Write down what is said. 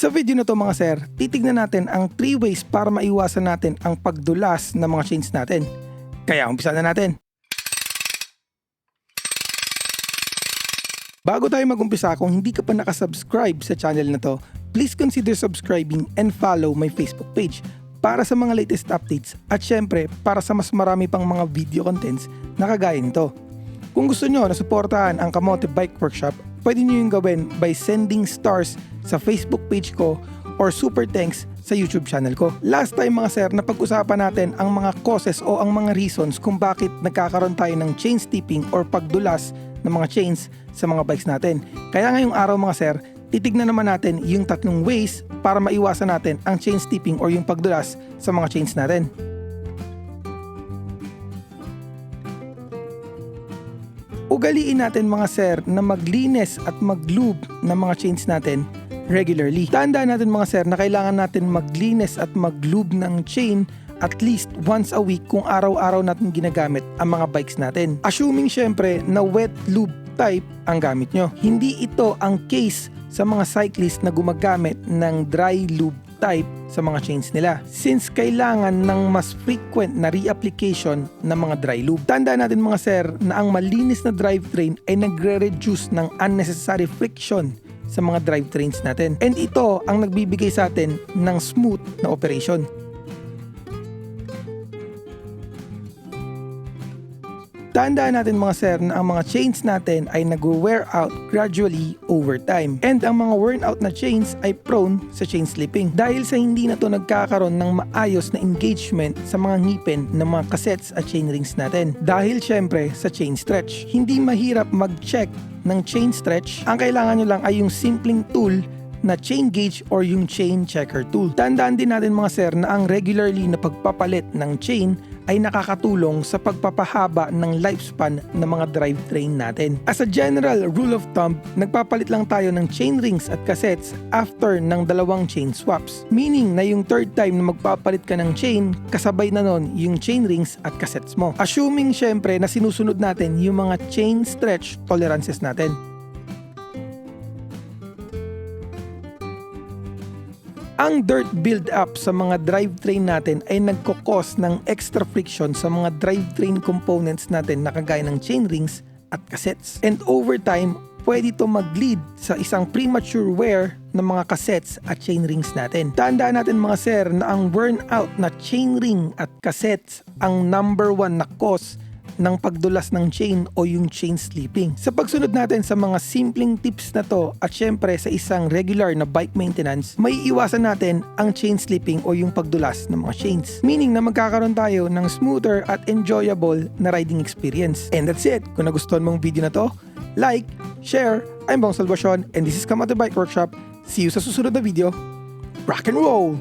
Sa video na to mga sir, titignan natin ang 3 ways para maiwasan natin ang pagdulas ng mga chains natin. Kaya umpisa na natin. Bago tayo mag-umpisa, kung hindi ka pa nakasubscribe sa channel na to, please consider subscribing and follow my Facebook page para sa mga latest updates at syempre para sa mas marami pang mga video contents na kagaya nito. Kung gusto nyo na suportahan ang Kamote Bike Workshop, pwede nyo yung gawin by sending stars sa Facebook page ko or super thanks sa YouTube channel ko. Last time mga sir, napag-usapan natin ang mga causes o ang mga reasons kung bakit nagkakaroon tayo ng chain steeping or pagdulas ng mga chains sa mga bikes natin. Kaya ngayong araw mga sir, titignan naman natin yung tatlong ways para maiwasan natin ang chain steeping or yung pagdulas sa mga chains natin. Ugaliin natin mga sir na maglinis at maglube ng mga chains natin regularly. Tandaan natin mga sir na kailangan natin maglinis at maglube ng chain at least once a week kung araw-araw natin ginagamit ang mga bikes natin. Assuming syempre na wet lube type ang gamit nyo. Hindi ito ang case sa mga cyclist na gumagamit ng dry lube type sa mga chains nila since kailangan ng mas frequent na reapplication ng mga dry lube. Tandaan natin mga sir na ang malinis na drivetrain ay nagre-reduce ng unnecessary friction sa mga drivetrains natin. And ito ang nagbibigay sa atin ng smooth na operation. Tandaan natin mga sir na ang mga chains natin ay nag-wear out gradually over time. And ang mga worn out na chains ay prone sa chain slipping. Dahil sa hindi na to nagkakaroon ng maayos na engagement sa mga ngipin ng mga cassettes at chain rings natin. Dahil syempre sa chain stretch. Hindi mahirap mag-check ng chain stretch. Ang kailangan nyo lang ay yung simpleng tool na chain gauge or yung chain checker tool. Tandaan din natin mga sir na ang regularly na pagpapalit ng chain ay nakakatulong sa pagpapahaba ng lifespan ng mga drivetrain natin. As a general rule of thumb, nagpapalit lang tayo ng chain rings at cassettes after ng dalawang chain swaps. Meaning na yung third time na magpapalit ka ng chain, kasabay na nun yung chain rings at cassettes mo. Assuming syempre na sinusunod natin yung mga chain stretch tolerances natin. Ang dirt build-up sa mga drivetrain natin ay nagkukos ng extra friction sa mga drivetrain components natin na kagaya ng chain rings at cassettes. And over time, pwede ito mag-lead sa isang premature wear ng mga cassettes at chain rings natin. Tandaan natin mga sir na ang burnout na chain ring at cassettes ang number one na cause ng pagdulas ng chain o yung chain slipping. Sa pagsunod natin sa mga simpleng tips na to at syempre sa isang regular na bike maintenance, may iwasan natin ang chain slipping o yung pagdulas ng mga chains. Meaning na magkakaroon tayo ng smoother at enjoyable na riding experience. And that's it. Kung nagustuhan mong video na to, like, share, I'm Bong Salvacion and this is Kamate Bike Workshop. See you sa susunod na video. Rock and roll!